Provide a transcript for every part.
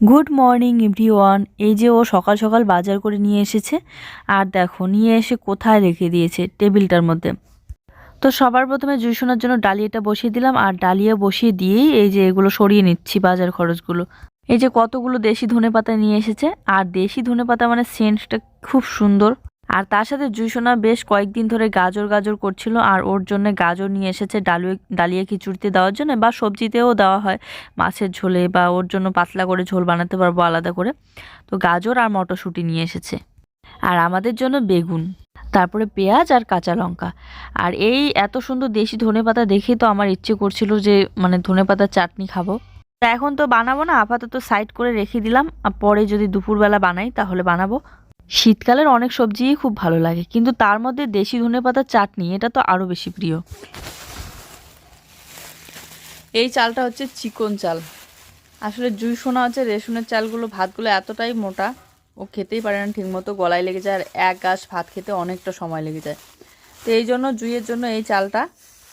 Good morning everyone. এই যে ও সকাল সকাল বাজার করে নিয়ে এসেছে, আর দেখো, নিয়ে এসে কোথায় রেখে দিয়েছে টেবিলটার মধ্যে। তো সবার প্রথমে জুই শোনার জন্য ডালিয়াটা বসিয়ে দিলাম, আর ডালিয়া বসিয়ে দিয়েই এই যে এগুলো সরিয়ে নিচ্ছি বাজার খরচগুলো। এই যে কতগুলো দেশি ধনে পাতা নিয়ে এসেছে, আর দেশি ধনে পাতা মানে সেন্টটা খুব সুন্দর। আর তার সাথে জুইসোনা বেশ কয়েকদিন ধরে গাজর গাজর করছিল, আর ওর জন্য গাজর নিয়ে এসেছে ডালুয়ে, ডালিয়া খিচুড়িতে দেওয়ার জন্য বা সবজিতেও দেওয়া হয়। মাছের ঝোলে বা ওর জন্য পাতলা করে ঝোল বানাতে পারব আলাদা করে। তো গাজর আর মটরশুঁটি নিয়ে এসেছে। আর আমাদের জন্য বেগুন, তারপরে পেঁয়াজ আর কাঁচা লঙ্কা। আর এই এত সুন্দর দেশি ধনেপাতা দেখেই তো আমার ইচ্ছে করছিল যে মানে ধনেপাতার চাটনি খাব। তা এখন তো বানাবো না, আপাতত সাইড করে রেখে দিলাম। পরে যদি দুপুরবেলা বানাই, তাহলে বানাবো। শীতকালের অনেক সবজিই খুব ভালো লাগে, কিন্তু তার মধ্যে দেশি ধনেপাতার চাটনি, এটা তো আরও বেশি প্রিয়। এই চালটা হচ্ছে চিকন চাল। আসলে জুই শোনা হচ্ছে রেশনের চালগুলো, ভাতগুলো এতটাই মোটা, ও খেতেই পারে না ঠিকমতো, গলায় লেগে যায়, আর এক গাছ ভাত খেতে অনেকটা সময় লেগে যায়। তো এই জন্য, জুইয়ের জন্য এই চালটা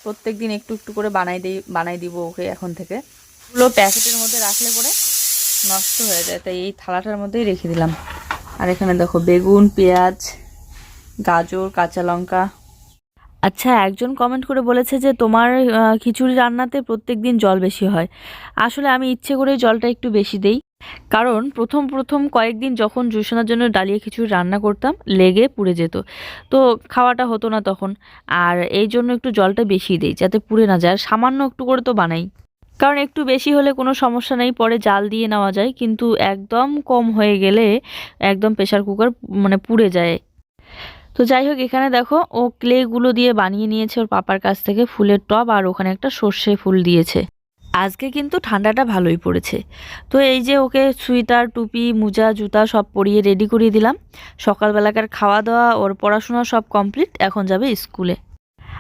প্রত্যেক দিন একটু একটু করে বানাই দিই, বানাই দিব ওকে এখন থেকে। এগুলো প্যাকেটের মধ্যে রাখলে পরে নষ্ট হয়ে যায়, তাই এই থালাটার মধ্যেই রেখে দিলাম। আর এখানে দেখো বেগুন, পেঁয়াজ, গাজর, কাঁচা লঙ্কা। আচ্ছা একজন কমেন্ট করে বলেছে যে তোমার খিচুড়ি রান্নাতে প্রত্যেক দিন জল বেশি হয়। আসলে আমি ইচ্ছে করে জলটা একটু বেশি দেই। কারণ প্রথম প্রথম কয়েকদিন যখন জুসোনার জন্য ডালিয়া খিচুড়ি রান্না করতাম, লেগে পুড়ে যেত। তো খাওয়াটা হতো না তখন। আর এই জন্য একটু জলটা বেশি দেই, যাতে পুড়ে না যায়। সামান্য একটু করে তো বানাই। কারণ একটু বেশি হলে কোনো সমস্যা নেই, পরে জাল দিয়ে নেওয়া যায়, কিন্তু একদম কম হয়ে গেলে একদম প্রেশার কুকার মানে পুড়ে যায়। তো যাই হোক, এখানে দেখো ও ক্লেগুলো দিয়ে বানিয়ে নিয়েছে ওর পাপার কাছ থেকে ফুলের টব আর ওখানে একটা সর্ষে ফুল দিয়েছে। আজকে কিন্তু ঠান্ডাটা ভালোই পড়েছে। তো এই যে ওকে সুইটার, টুপি, মোজা, জুতা সব পরিয়ে রেডি করিয়ে দিলাম। সকালবেলাকার খাওয়া দাওয়া ওর পড়াশোনা সব কমপ্লিট, এখন যাবে স্কুলে।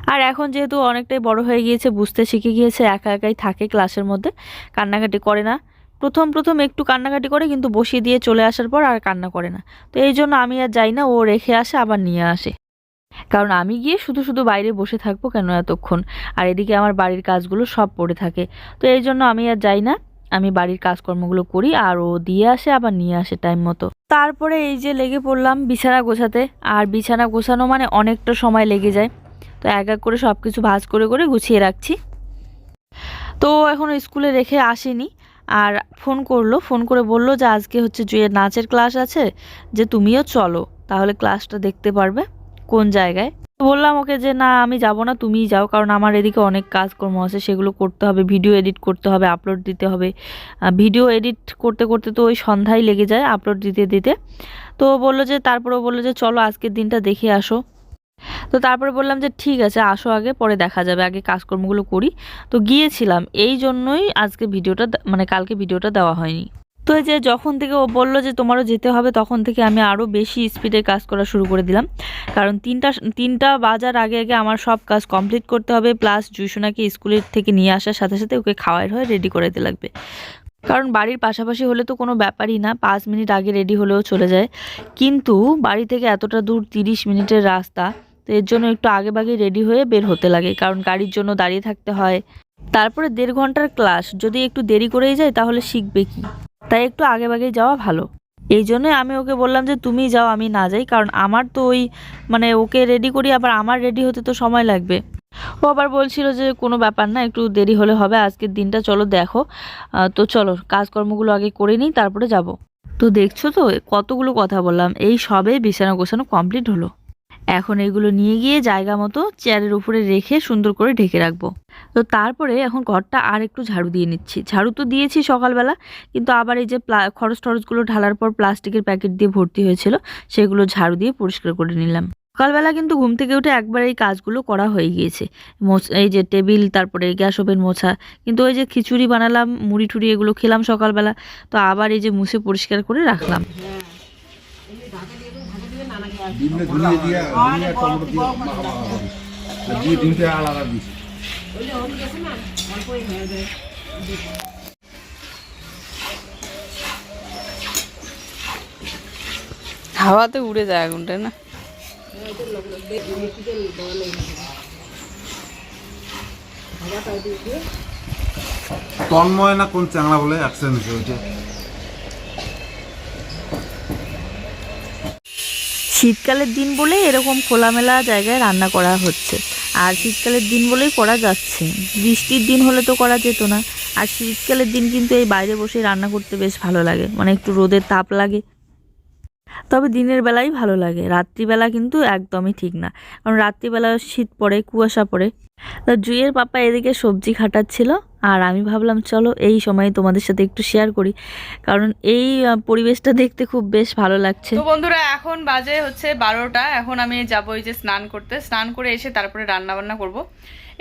আর এখন যেহেতু অনেকটাই বড় হয়ে গিয়েছে, বুঝতে শিখে গিয়েছে, একা একাই থাকে ক্লাসের মধ্যে, কান্নাকাটি করে না। প্রথম প্রথম একটু কান্নাকাটি করে, কিন্তু বসিয়ে দিয়ে চলে আসার পর আর কান্না করে না। তো এই জন্য আমি আর যাই না, ও রেখে আসে, আবার নিয়ে আসে। কারণ আমি গিয়ে শুধু শুধু বাইরে বসে থাকব কেন এতক্ষণ? আর এদিকে আমার বাড়ির কাজগুলো সব পড়ে থাকে। তো এই জন্য আমি আর যাই না, আমি বাড়ির কাজকর্মগুলো করি, আর ও দিয়ে আসে, আবার নিয়ে আসে টাইম মতো। তারপরে এই যে লেগে পড়লাম বিছানা গোছাতে, আর বিছানা গোছানো মানে অনেকটা সময় লেগে যায়। তো এক এক করে সব কিছু ভাজ করে করে গুছিয়ে রাখছি। তো এখন স্কুলে রেখে আসেনি, আর ফোন করল, ফোন করে বলল যে আজকে হচ্ছে জুয়ের নাচের ক্লাস আছে, যে তুমিও চলো, তাহলে ক্লাসটা দেখতে পারবে কোন জায়গায়। বললাম ওকে যে না, আমি যাব না, তুমিই যাও, কারণ আমার এদিকে অনেক কাজকর্ম আছে, সেগুলো করতে হবে, ভিডিও এডিট করতে হবে, আপলোড দিতে হবে। ভিডিও এডিট করতে করতে তো ওই সন্ধ্যায় লেগে যায়, আপলোড দিতে দিতে। তো বলল যে, তারপরেও বলল যে, চলো আজকের দিনটা দেখে আসো। তো তারপরে বললাম যে ঠিক আছে, আসো আগে, পরে দেখা যাবে, আগে কাজকর্মগুলো করি। তো গিয়েছিলাম, এই জন্যই আজকে ভিডিওটা মানে কালকে ভিডিওটা দেওয়া হয়নি। তো এই যে যখন থেকে ও বলল যে তোমারও যেতে হবে, তখন থেকে আমি আরও বেশি স্পিডে কাজ করা শুরু করে দিলাম। কারণ তিনটা তিনটা বাজার আগে আগে আমার সব কাজ কমপ্লিট করতে হবে প্লাস জুইসোনাকে স্কুলের থেকে নিয়ে আসার সাথে সাথে ওকে খাওয়ার হয়ে রেডি করে দিতে লাগবে। কারণ বাড়ির পাশাপাশি হলে তো কোনো ব্যাপারই না, পাঁচ মিনিট আগে রেডি হলেও চলে যায়। কিন্তু বাড়ি থেকে এতটা দূর তিরিশ মিনিটের রাস্তা তো এর জন্য একটু আগে ভাগে রেডি হয়ে বের হতে লাগে, কারণ গাড়ির জন্য দাঁড়িয়ে থাকতে হয়। তারপরে দেড় ঘণ্টার ক্লাস যদি একটু দেরি করেই যায় তাহলে শিখবে কি? তাই একটু আগে ভাগেই যাওয়া ভালো। এই জন্যই আমি ওকে বললাম যে, তুমি যাও, আমি না যাই, কারণ আমার তো ওই মানে ওকে রেডি করি, আবার আমার রেডি হতে তো সময় লাগবে। ও আবার বলছিল যে, কোনো ব্যাপার না, একটু দেরি হলে হবে, আজকের দিনটা চলো দেখো। তো চলো, কাজকর্মগুলো আগে করে নিই, তারপরে যাব। তো দেখছ তো, কতগুলো কথা বললাম, এই সবে বিছানা গোছানো কমপ্লিট হলো। এখন এগুলো নিয়ে গিয়ে জায়গা মতো চেয়ারের উপরে রেখে সুন্দর করে ঢেকে রাখব। তো তারপরে এখন ঘরটা আর একটু ঝাড়ু দিয়ে নিচ্ছি। ঝাড়ু তো দিয়েছি সকালবেলা, কিন্তু আবার এই যে খরচ টরচগুলো ঢালার পর প্লাস্টিকের প্যাকেট দিয়ে ভর্তি হয়েছিল, সেগুলো ঝাড়ু দিয়ে পরিষ্কার করে নিলাম। সকালবেলা কিন্তু ঘুম থেকে উঠে একবার এই কাজগুলো করা হয়ে গিয়েছে। এই যে টেবিল, তারপরে গ্যাস ওভেন মোছা, কিন্তু ওই যে খিচুড়ি বানালাম মুড়ি টুড়ি এগুলো খেলাম সকালবেলা, তো আবার এই যে মুছে পরিষ্কার করে রাখলাম। ডিমটা ধুলিয়ে দিয়ে ধুলিয়ে টমেটো দিয়ে মাখা মাখা হবে। আর দিয়ে ডিমটা আলাদা দিস। হাওয়াতে উড়ে যায় আগুনটা না? তন্ময় না কোন চ্যাংলা বলে অ্যাক্সিডেন্ট হয়েছে? ওইটা শীতকালের দিন বলে এরকম খোলামেলা জায়গায় রান্না করা হচ্ছে। আর শীতকালের দিন বলেই করা যাচ্ছে। বৃষ্টির দিন হলে তো করা যেত না। আর শীতকালের দিন কিন্তু এই বাইরে বসে রান্না করতে বেশ ভালো লাগে। মানে একটু রোদের তাপ লাগে। তবে দিনের বেলাই ভালো লাগে। রাত্রিবেলা কিন্তু একদমই ঠিক না। কারণ রাত্রিবেলা শীত পড়ে, কুয়াশা পড়ে। তা জুইয়ের পাপা এদিকে সবজি খাটাচ্ছিল। আর আমি ভাবলাম, চলো এই সময় তোমাদের সাথে একটু শেয়ার করি। কারণ এই পরিবেশটা দেখতে খুব বেশ ভালো লাগছে। বন্ধুরা, এখন বাজে হচ্ছে বারোটা। এখন আমি যাব এই যে স্নান করতে। স্নান করে এসে তারপরে রান্না বান্না করব।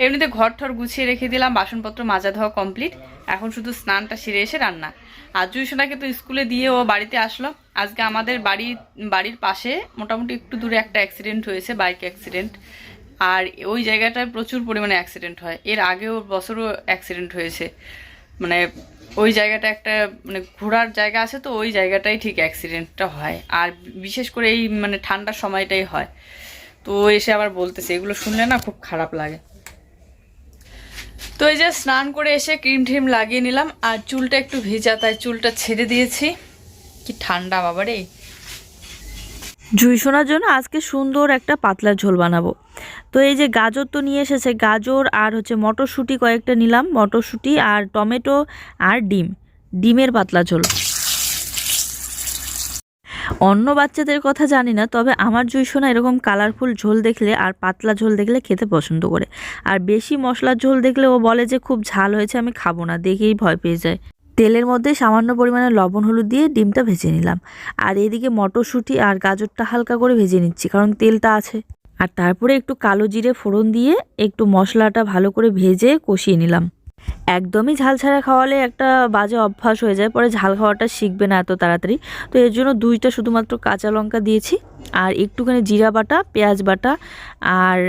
এমনিতে ঘর ঠর গুছিয়ে রেখে দিলাম, বাসনপত্র মাজা ধোয়া কমপ্লিট এখন শুধু স্নানটা সেরে এসে রান্না। আর জুইসোনাকে তো স্কুলে দিয়ে ও বাড়িতে আসলো। আজকে আমাদের বাড়ি, বাড়ির পাশে মোটামুটি একটু দূরে একটা অ্যাক্সিডেন্ট হয়েছে বাইক অ্যাক্সিডেন্ট আর ওই জায়গাটায় প্রচুর পরিমাণে অ্যাক্সিডেন্ট হয়। এর আগেও বছরও অ্যাক্সিডেন্ট হয়েছে। মানে ওই জায়গাটা একটা মানে ঘোরার জায়গা আছে তো, ওই জায়গাটাই ঠিক অ্যাক্সিডেন্টটা হয়। আর বিশেষ করে এই মানে ঠান্ডার সময়টাই হয়। তো এসে আবার বলতেছে, এগুলো শুনলে না খুব খারাপ লাগে। তো এই যে স্নান করে এসে ক্রিম ট্রিম লাগিয়ে নিলাম, আর চুলটা একটু ভেজা, তাই চুলটা ছেড়ে দিয়েছি। কি ঠান্ডা বাবা রে জুই শোনার জন্য আজকে সুন্দর একটা পাতলা ঝোল বানাবো। তো এই যে গাজর তো নিয়ে এসেছে, গাজর আর হচ্ছে মটরশুঁটি কয়েকটা নিলাম, মটরশুঁটি আর টমেটো আর ডিম, ডিমের পাতলা ঝোল। অন্য বাচ্চাদের কথা জানি না, তবে আমার জুই সোনা এরকম কালারফুল ঝোল দেখলে আর পাতলা ঝোল দেখলে খেতে পছন্দ করে। আর বেশি মশলার ঝোল দেখলে ও বলে যে, খুব ঝাল হয়েছে, আমি খাব না। দেখেই ভয় পেয়ে যায়। তেলের মধ্যে সামান্য পরিমাণে লবণ, হলুদ দিয়ে ডিমটা ভেজে নিলাম। আর এদিকে মটরশুঁটি আর গাজরটা হালকা করে ভেজে নিচ্ছি, কারণ তেলটা আছে। আর তারপরে একটু কালো জিরে ফোড়ন দিয়ে একটু মশলাটা ভালো করে ভেজে কষিয়ে নিলাম। একদমই ঝাল ছাড়া খাওয়ালে একটা বাজে অভ্যাস হয়ে যায়, পরে ঝাল খাওয়াটা শিখবে না এত তাড়াতাড়ি। তো এর জন্য দুইটা শুধুমাত্র কাঁচা লঙ্কা দিয়েছি, আর একটুখানি জিরা বাটা, পেঁয়াজ বাটা, আর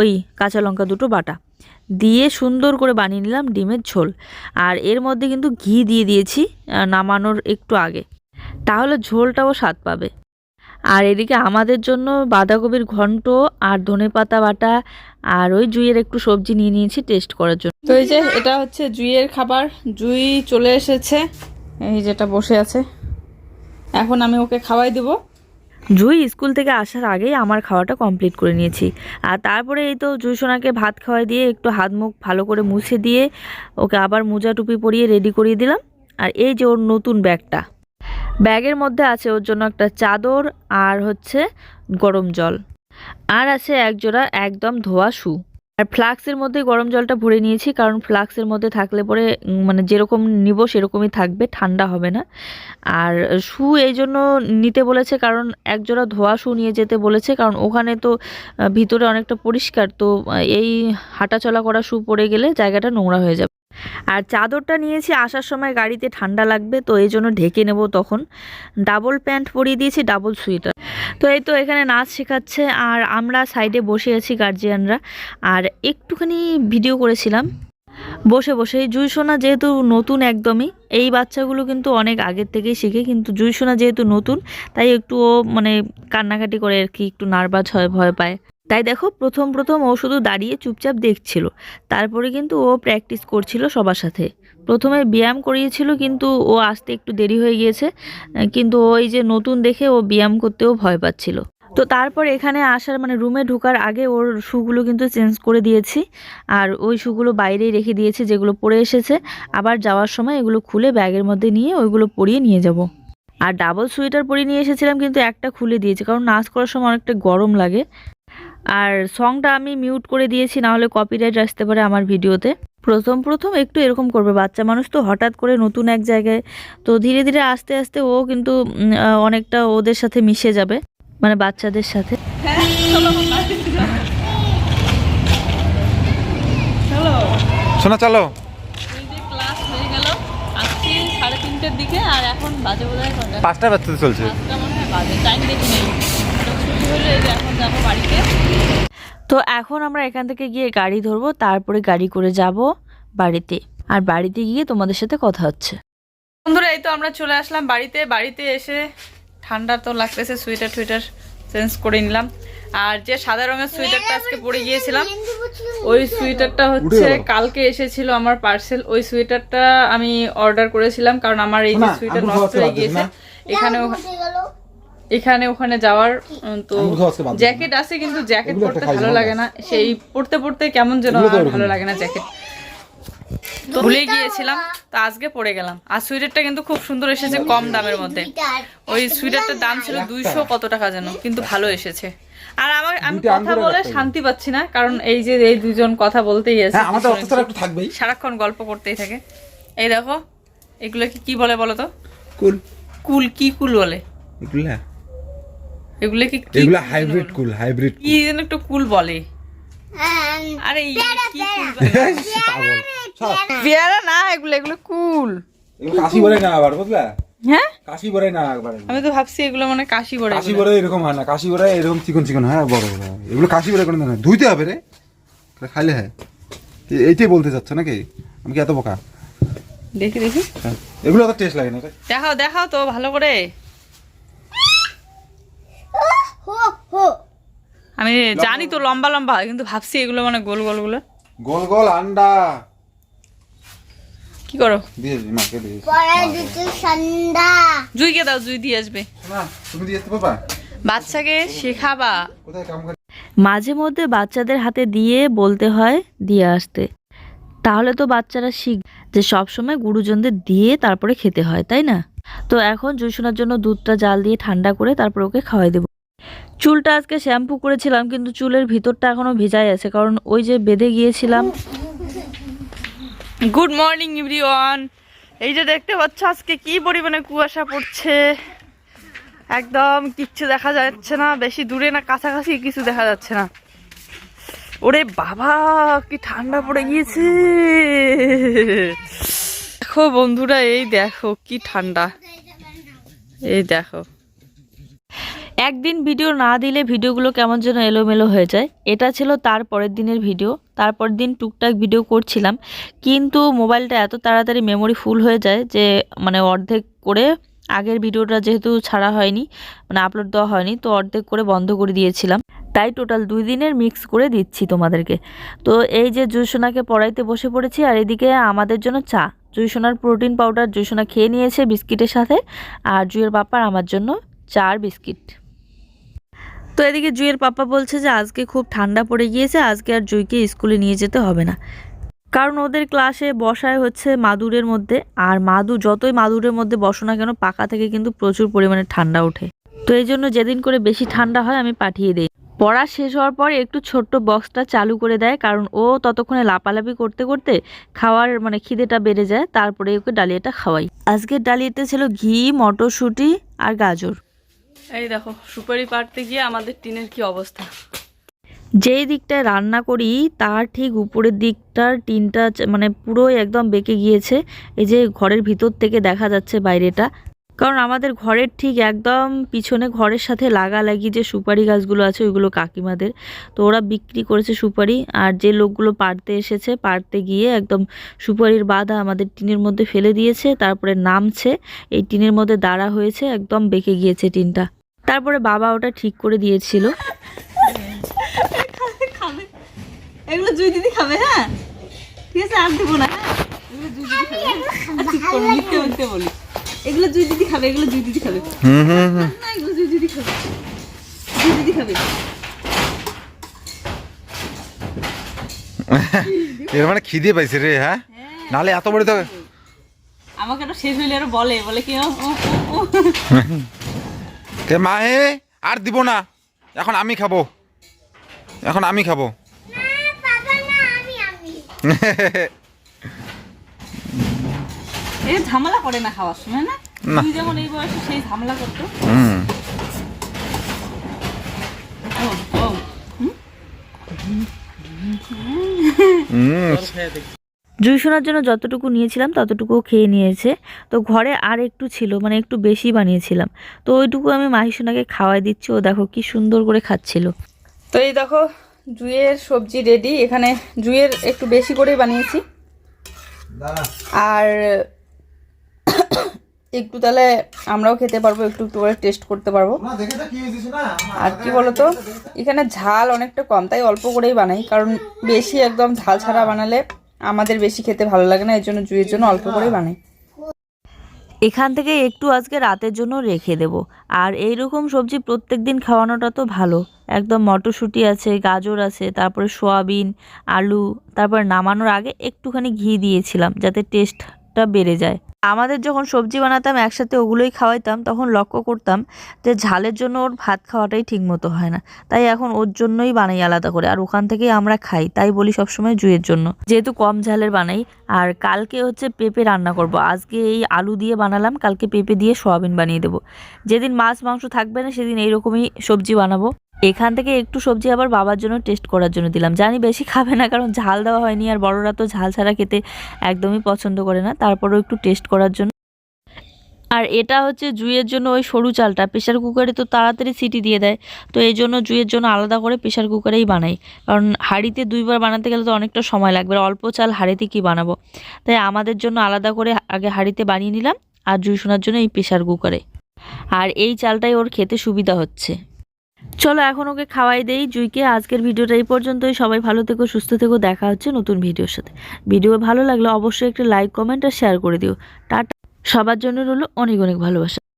ওই কাঁচা লঙ্কা দুটো বাটা। দিয়ে সুন্দর করে বানিয়ে নিলাম ডিমের ঝোল। আর এর মধ্যে কিন্তু ঘি দিয়ে দিয়েছি নামানোর একটু আগে। তাহলে ঝোলটাও স্বাদ পাবে। আর এদিকে আমাদের জন্য বাঁধাকপির ঘন্ট আর ধনেপাতা বাটা আর ওই জুইয়ের একটু সবজি নিয়ে নিয়েছি টেস্ট করার জন্য। তো এই যে এটা হচ্ছে জুইয়ের খাবার। জুই চলে এসেছে, এই যেটা বসে আছে। এখন আমি ওকে খাওয়াই দেবো। জুই স্কুল থেকে আসার আগেই আমার খাওয়াটা কমপ্লিট করে নিয়েছি। আর তারপরে এই তো জুই সোনাকে ভাত খাওয়াই দিয়ে একটু হাত মুখ ভালো করে মুছে দিয়ে ওকে আবার মোজা টুপি পরিয়ে রেডি করিয়ে দিলাম। আর এই যে ওর নতুন ব্যাগটা। ব্যাগের মধ্যে আছে ওর জন্য একটা চাদর আর হচ্ছে গরম জল। আর আছে একজোড়া একদম ধোয়া শু। আর ফ্লাক্সের মধ্যে গরম জলটা ভরে নিয়েছি, কারণ ফ্লাক্সের মধ্যে থাকলে পরে মানে যেরকম নিব সেরকমই থাকবে, ঠান্ডা হবে না। আর শু এই জন্য নিতে বলেছে, কারণ এক জোড়া ধোয়া শু নিয়ে যেতে বলেছে, কারণ ওখানে তো ভিতরে অনেকটা পরিষ্কার, তো এই হাঁটা চলা করা শু পরে গেলে জায়গাটা নোংরা হয়ে যাবে। আর চাদরটা নিয়েছি, আসার সময় গাড়িতে ঠান্ডা লাগবে, তো এই জন্য ঢেকে নেব তখন। ডাবল প্যান্ট পরিয়ে দিয়েছি ডাবল সুইটার তো এই তো এখানে নাচ শেখাচ্ছে, আর আমরা সাইডে বসে আছি গার্জিয়ানরা আর একটুখানি ভিডিও করেছিলাম। বসে বসে জুই সোনা যেহেতু নতুন একদমই, এই বাচ্চাগুলো কিন্তু অনেক আগের থেকেই শিখে, কিন্তু জুই সোনা যেহেতু নতুন, তাই একটু মানে কান্নাকাটি করে আর কি, একটু নার্ভাস হয়, ভয় পায়। তাই দেখো প্রথম প্রথম ও শুধু দাঁড়িয়ে চুপচাপ দেখছিল। তারপরে কিন্তু ও প্র্যাকটিস করছিল সবার সাথে। প্রথমে ব্যায়াম করিয়েছিল কিন্তু ও আসতে একটু দেরি হয়ে গিয়েছে কিন্তু ওই যে নতুন দেখে ও ব্যায়াম করতেও ভয় পাচ্ছিল। তো তারপর এখানে আসার মানে রুমে ঢোকার আগে ওর শুগুলো কিন্তু চেঞ্জ করে দিয়েছি, আর ওই শুগুলো বাইরেই রেখে দিয়েছি যেগুলো পরে এসেছে। আবার যাওয়ার সময় এগুলো খুলে ব্যাগের মধ্যে নিয়ে ওইগুলো পরিয়ে নিয়ে যাব। আর ডাবল সোয়েটার পরিয়ে নিয়ে এসেছিলাম কিন্তু একটা খুলে দিয়েছি, কারণ নাচ করার সময় অনেকটা গরম লাগে। আর সংটা আমি মিউট করে দিয়েছি না হলে কপিরাইট আসতে পারে আমার ভিডিওতে প্রথম প্রথম একটু এরকম করবে বাচ্চা মানুষ তো হঠাৎ করে নতুন এক জায়গায় তো ধীরে ধীরে আস্তে আস্তে ও কিন্তু অনেকটা ওদের সাথে মিশে যাবে মানে বাচ্চাদের সাথে। শোনা চলো। এই যে ক্লাস গেল আসছি সাড়ে তিনটের দিকে আর এখন বাজে বোধ কটা পাঁচটা বাচ্চাতে চলছে। টাইম হলে এখন যাব বাড়িতে। তো এখন আমরা এখান থেকে গিয়ে গাড়ি ধরবো তারপরে গাড়ি করে যাব বাড়িতে। আর বাড়িতে গিয়ে তোমাদের সাথে কথা হচ্ছে। বন্ধুরা এই তো আমরা চলে আসলাম বাড়িতে। বাড়িতে এসে ঠান্ডা তো লাগতেছে সোয়েটার টুইটার চেঞ্জ করে নিলাম। আর যে সাদা রঙের সোয়েটারটা আজকে পরে গিয়েছিলাম ওই সোয়েটারটা হচ্ছে কালকে এসেছিল আমার পার্সেল ওই সোয়েটারটা আমি অর্ডার করেছিলাম কারণ আমার এই যে না, সোয়েটার নষ্ট হয়ে গিয়েছে। এখানেও এখানে ওখানে যাওয়ার তো। জ্যাকেট আছে কিন্তু জ্যাকেট পরতে ভালো লাগে না। সেই পড়তে পড়তে কেমন যেন। ভালো লাগে না জ্যাকেট। তো ভুলে গিয়েছিলাম তো আজকে পরে গেলাম। আর সোয়েটারটা কিন্তু খুব সুন্দর এসেছে কম দামের মধ্যে। ওই সোয়েটারটার দাম ছিল দুইশো কত টাকা যেন কিন্তু ভালো এসেছে। আর আমার আমি কথা বলে শান্তি পাচ্ছি না কারণ এই যে এই দুজন কথা বলতেই আছে হ্যাঁ আমাদের অফিসার একটু থাকবেই। সারাক্ষণ গল্প করতেই থাকে। এই দেখো এগুলো কি কি বলে বলো তো? কুল। কুল কি কুল বলে? এগুলা? এগুলো কি কি এগুলা হাইব্রিড কুল হাইব্রিড কি যেন একটু কুল বলে। আরে কি। পেয়ারা না এগুলো এগুলো কুল এগুলো কাশি বলে না আবার বুঝলা? হ্যাঁ? কাশি বলে না একবার আমি তো ভাবছি এগুলো মানে কাশি বড়ে কাশি বলে এরকম হয় না কাশি বলে এরকম চিকন চিকন হয় বড় বড়। এগুলো কাশি বলে কোনো না। ধুইতে হবে রে। খাইলে হয়। এইটাই বলতে চাচ্ছ নাকি? আমি কি এত বোকা? দেখি দেখি। হ্যাঁ। এগুলো তো টেস্ট লাগে না দেখাও দেখাও তো ভালো করে। আমি জানি তো লম্বা লম্বা হয়, কিন্তু ভাবছি এগুলো মানে গোল গোলগুলো। গোল গোল আন্ডা। কি করো? মাকে দিয়েছি জুইকে দাও জুই দিয়ে আসবে। না তুমি দিয়ে আসতে পারবা? বাচ্চাকে শেখাবা। কোথায় কাম করে? মাঝে মধ্যে বাচ্চাদের হাতে দিয়ে বলতে হয় দিয়ে আসতে। তাহলে তো বাচ্চারা শিখ যে সবসময় গুরুজনদের দিয়ে তারপরে খেতে হয় তাই না? তো এখন জুসোনার জন্য দুধটা জাল দিয়ে ঠান্ডা করে তারপর ওকে খাওয়াই দেবো। চুলটা আজকে শ্যাম্পু করেছিলাম, কিন্তু চুলের ভিতরটা এখনও ভেজাই আছে, কারণ ওই যে বেঁধে গিয়েছিলাম। গুড মর্নিং এভরিওয়ান এই যে দেখতে পাচ্ছ, আজকে কি পরিমাণে কুয়াশা পড়ছে? একদম কিচ্ছু দেখা যাচ্ছে না, বেশি দূরে না, কাছাকাছি কিছু দেখা যাচ্ছে না। ওরে বাবা, কি ঠান্ডা পড়ে গিয়েছে। দেখো বন্ধুরা, এই দেখো, কি ঠান্ডা। এই দেখো। একদিন ভিডিও না দিলে ভিডিওগুলো কেমন যেন এলোমেলো হয়ে যায়। এটা ছিল তার পরের দিনের ভিডিও তারপর দিন টুকটাক ভিডিও করছিলাম। কিন্তু মোবাইলটা এত তাড়াতাড়ি মেমোরি ফুল হয়ে যায় যে মানে অর্ধেক করে আগের ভিডিওটা যেহেতু ছাড়া হয়নি মানে আপলোড দেওয়া হয়নি, তো অর্ধেক করে বন্ধ করে দিয়েছিলাম। তাই টোটাল দুই দিনের মিক্স করে দিচ্ছি তোমাদেরকে। তো এই যে জুসোনাকে পড়াইতে বসে পড়েছি, আর এদিকে আমাদের জন্য চা। জুইসোনার প্রোটিন পাউডার জুইসোনা খেয়ে নিয়েছে বিস্কিটের সাথে, আর জুয়ের পাপার আমার জন্য চার বিস্কিট। তো এদিকে জুইয়ের পাপা বলছে যে আজকে খুব ঠান্ডা পড়ে গিয়েছে, আজকে আর জুইকে স্কুলে নিয়ে যেতে হবে না। কারণ ওদের ক্লাসে বসায় হচ্ছে মাদুরের মধ্যে, আর মাদুর যতই মাদুরের মধ্যে বসো না কেন পাকা থেকে কিন্তু প্রচুর পরিমাণে ঠান্ডা ওঠে। তো এই জন্য যেদিন করে বেশি ঠান্ডা হয়, আমি পাঠিয়ে দিই। পড়া শেষ হওয়ার পর একটু ছোট্ট বক্সটা চালু করে দেয়, কারণ ও ততক্ষণে লাপালাপি করতে করতে খাওয়ার মানে খিদেটা বেড়ে যায়, তারপরে ওকে ডালিয়াটা খাওয়াই। আজকের ডালিয়াতে ছিল ঘি, মটরশুঁটি আর গাজর। এই দেখো, সুপারি পাড়তে গিয়ে আমাদের টিনের কি অবস্থা? যেই দিকটায় রান্না করি, তার ঠিক উপরের দিকটার টিনটা মানে পুরোই একদম বেঁকে গিয়েছে। এই যে ঘরের ভিতর থেকে দেখা যাচ্ছে বাইরেটা। কারণ আমাদের ঘরের ঠিক একদম পিছনে ঘরের সাথে লাগালাগি যে সুপারি গাছগুলো আছে, ওইগুলো কাকিমাদের। তো ওরা বিক্রি করেছে সুপারি। আর যে লোকগুলো পাড়তে এসেছে, পাড়তে গিয়ে একদম সুপারির বাধা আমাদের টিনের মধ্যে ফেলে দিয়েছে। তারপরে নামছে। এই টিনের মধ্যে দাঁড়া হয়েছে, একদম বেঁকে গিয়েছে টিনটা। তারপরে বাবা ওটা ঠিক করে দিয়েছিল। খাবে। এগুলো জুই দিদি খাবে হ্যাঁ? ঠিক আছে আর দেবো না হ্যাঁ? এগুলো জুই দিদি খাবে হ্যাঁ? এগুলো জুই দিদি খাবে এগুলো জুই দিদি খাবে। হুম হুম হুম। না এগুলো জুই দিদি খাবে। এর মানে খিদে পাইছে রে হ্যাঁ? নালে এত বড় তো আমাকে তো শেষ হইলে আরও বলে বলে কি মাহে আর দিব না। এখন আমি খাব। এখন আমি খাব। এই ঝামেলা করে না খাওয়ার সময় না? যেমন এই বয়সে সেই ঝামেলা করতো। হুম। ও, ও। হুম। জুই শোনার জন্য যতটুকু নিয়েছিলাম ততটুকু খেয়ে নিয়েছে। তো ঘরে আর একটু ছিল মানে একটু বেশি বানিয়েছিলাম। তো ওইটুকু আমি মাহিসোনাকে খাওয়াই দিচ্ছি ও দেখো কি সুন্দর করে খাচ্ছিল। তো এই দেখো জুয়ের সবজি রেডি এখানে জুয়ের একটু বেশি করেই বানিয়েছি। আর একটু তাহলে আমরাও খেতে পারব একটু একটু করে টেস্ট করতে পারব। আর কি বলতো এখানে ঝাল অনেকটা কম তাই অল্প করেই বানাই কারণ বেশি একদম ঝাল ছাড়া বানালে আমাদের বেশি খেতে ভালো লাগে না এর জন্য জুয়ের জন্য অল্প করে বানাই। এখান থেকে একটু আজকে রাতের জন্য রেখে দেব। আর এই রকম সবজি প্রত্যেক দিন খাওয়ানোটা তো ভালো। একদম মটরশুঁটি আছে, গাজর আছে, তারপরে সোয়াবিন, আলু, তারপর নামানোর আগে একটুখানি ঘি দিয়েছিলাম যাতে টেস্টটা বেড়ে যায়। আমাদের যখন সবজি বানাতাম, একসাথে ওগুলোই খাওয়াইতাম, তখন লক্ষ্য করতাম যে ঝালের জন্য ওর ভাত খাওয়াটাই ঠিক মতো হয় না। তাই এখন ওর জন্যই বানাই আলাদা করে। আর ওখান থেকেই আমরা খাই। তাই বলি সবসময় জুয়ের জন্য। যেহেতু কম ঝালের বানাই, আর কালকে হচ্ছে পেঁপে রান্না করব। আজকে এই আলু দিয়ে বানালাম, কালকে পেঁপে দিয়ে সোয়াবিন বানিয়ে দেবো। যেদিন মাছ, মাংস থাকবে না, সেদিন এইরকমই সবজি বানাবো। এখান থেকে একটু সবজি আবার বাবার জন্য টেস্ট করার জন্য দিলাম। জানি বেশি খাবে না, কারণ ঝাল দেওয়া হয়নি আর বড়রা তো ঝাল ছাড়া খেতে একদমই পছন্দ করে না। তারপরেও একটু টেস্ট করার জন্য। আর এটা হচ্ছে জুইয়ের জন্য ওই সরু চালটা। প্রেশার কুকারে তো তাড়াতাড়ি সিটি দিয়ে দেয়। তো এই জন্য জুইয়ের জন্য আলাদা করে প্রেশার কুকারেই বানাই। কারণ হাঁড়িতে দুইবার বানাতে গেলে তো অনেকটা সময় লাগবে। অল্প চাল হাঁড়িতে কি বানাবো? তাই আমাদের জন্য আলাদা করে আগে হাঁড়িতে বানিয়ে নিলাম। আর জুই শোনার জন্য এই প্রেশার কুকারে আর এই চালটাই ওর খেতে সুবিধা হচ্ছে। চলো এখন ওকে খাওয়াই দেই। জুইকে আজকের ভিডিওটা এই পর্যন্তই। সবাই ভালো থেকো, সুস্থ থেকো। দেখা হচ্ছে নতুন ভিডিওর সাথে। ভিডিও ভালো লাগলে অবশ্যই একটা লাইক, কমেন্ট আর শেয়ার করে দিও। টাটা। সবার জন্য রইল অনেক অনেক ভালোবাসা।